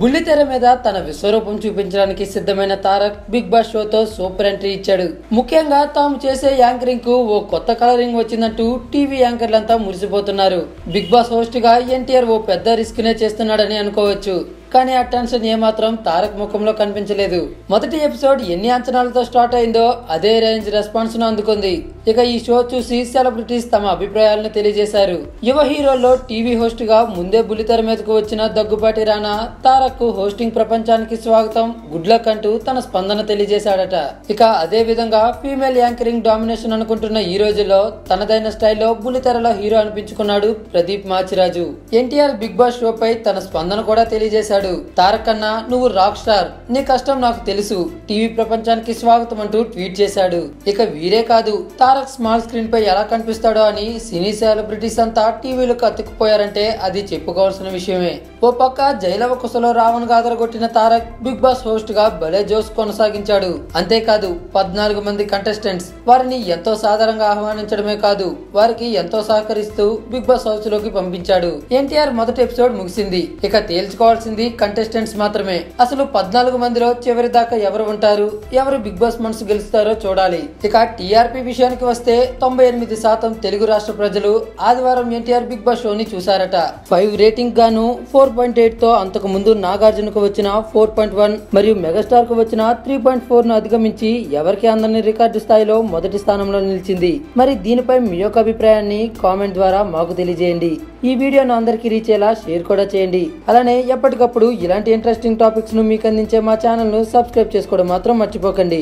బుల్లితెర మీద తన విశ్వరూపం చూపించడానికి సిద్ధమైన తారక్ బిగ్ బాస్ షోతో సూపర్ ఎంట్రీ ఇచ్చాడు. ముఖ్యంగా తాము చేసే యాంకరింగ్కు ఓ కొత్త కలరింగ్ వచ్చిందంటూ టీవీ యాంకర్లంతా మురిసిపోతున్నారు. బిగ్ బాస్ హోస్ట్గా ఎన్టీఆర్ ఓ పెద్ద రిస్క్ నే చేస్తున్నాడని అనుకోవచ్చు. కానీ ఆ టెన్షన్ ఏమాత్రం తారక్ ముఖంలో కనిపించలేదు. మొదటి ఎపిసోడ్ ఎన్ని అంచనాలతో స్టార్ట్ అయిందో అదే రేంజ్ రెస్పాన్స్ను అందుకుంది. ఇక ఈ షో చూసి సెలబ్రిటీస్ తమ అభిప్రాయాలను తెలియజేశారు. యువ హీరోల్లో టీవీ హోస్ట్గా ముందే బుల్లితెర మీదకు వచ్చిన దగ్గుబాటి రానా తారక్కు హోస్టింగ్ ప్రపంచానికి స్వాగతం గుడ్ లక్ అంటూ తన స్పందన తెలియజేశాడట. ఇక అదే విధంగా ఫీమేల్ యాంకరింగ్ డామినేషన్ అనుకుంటున్న ఈ రోజుల్లో తనదైన స్టైల్లో బుల్లితెరలో hero అనిపించుకున్నాడు Pradeep Machiraju. NTR big boss show పై తన స్పందన కూడా చేశాడు తారక్ అన్న నువ్వు రాక్ స్టార్. నీ కష్టం నాకు తెలుసు. టీవీ ప్రపంచానికి స్వాగతం అంటూ ట్వీట్ చేశాడు. ఇక వీరే కాదు. తారక్ స్మాల్ స్క్రీన్ పై ఎలా కనిపిస్తాడో అని సినీ సెలబ్రిటీస్ అంతా టీవీలకు అతుక్కుపోయారంటే అది చెప్పుకోవాల్సిన విషయమే. ఓ పక్క జైలవ కుసలో రావణ్ గాదరగొట్టిన తారక్ బిగ్ బాస్ హోస్ట్గా భలే జోస్ కొనసాగించాడు. అంతేకాదు పద్నాలుగు మంది కంటెస్టెంట్స్ వారిని ఎంతో సాధారణంగా ఆహ్వానించడమే కాదు. వారికి ఎంతో సహకరిస్తూ బిగ్ బాస్ హౌస్లోకి పంపించాడు. ఎన్టీఆర్ మొదటి ఎపిసోడ్ ముగిసింది. ఇక తేల్చుకోవాల్సింది కంటెస్టెంట్స్ మాత్రమే. అసలు పద్నాలుగు మందిలో చివరి దాకా ఎవరు ఉంటారు? ఎవరు బిగ్ బాస్ మనసు గెలుస్తారో చూడాలి. ఇక టీఆర్పీ విషయానికి వస్తే తొంభై ఎనిమిది శాతం తెలుగు రాష్ట్ర ప్రజలు ఆదివారం ఎన్టీఆర్ బిగ్ బాస్ షోని చూశారట. ఫైవ్ రేటింగ్ గాను ఫోర్ పాయింట్ ఎయిట్తో అంతకు ముందు నాగార్జునకు వచ్చిన ఫోర్ పాయింట్ వన్ మరియు మెగాస్టార్కు వచ్చిన త్రీ పాయింట్ ఫోర్ను అధిగమించి ఎవరికి అందని రికార్డు స్థాయిలో మొదటి స్థానంలో నిలిచింది. మరి దీనిపై మీ యొక్క అభిప్రాయాన్ని కామెంట్ ద్వారా మాకు తెలియజేయండి. ఈ వీడియోను అందరికీ రీచ్ అయ్యేలా షేర్ కూడా చేయండి. అలానే ఎప్పటికప్పుడు ఇలాంటి ఇంట్రెస్టింగ్ టాపిక్స్ను మీకు అందించే మా ఛానల్ను సబ్స్క్రైబ్ చేసుకోవడం మాత్రం మర్చిపోకండి.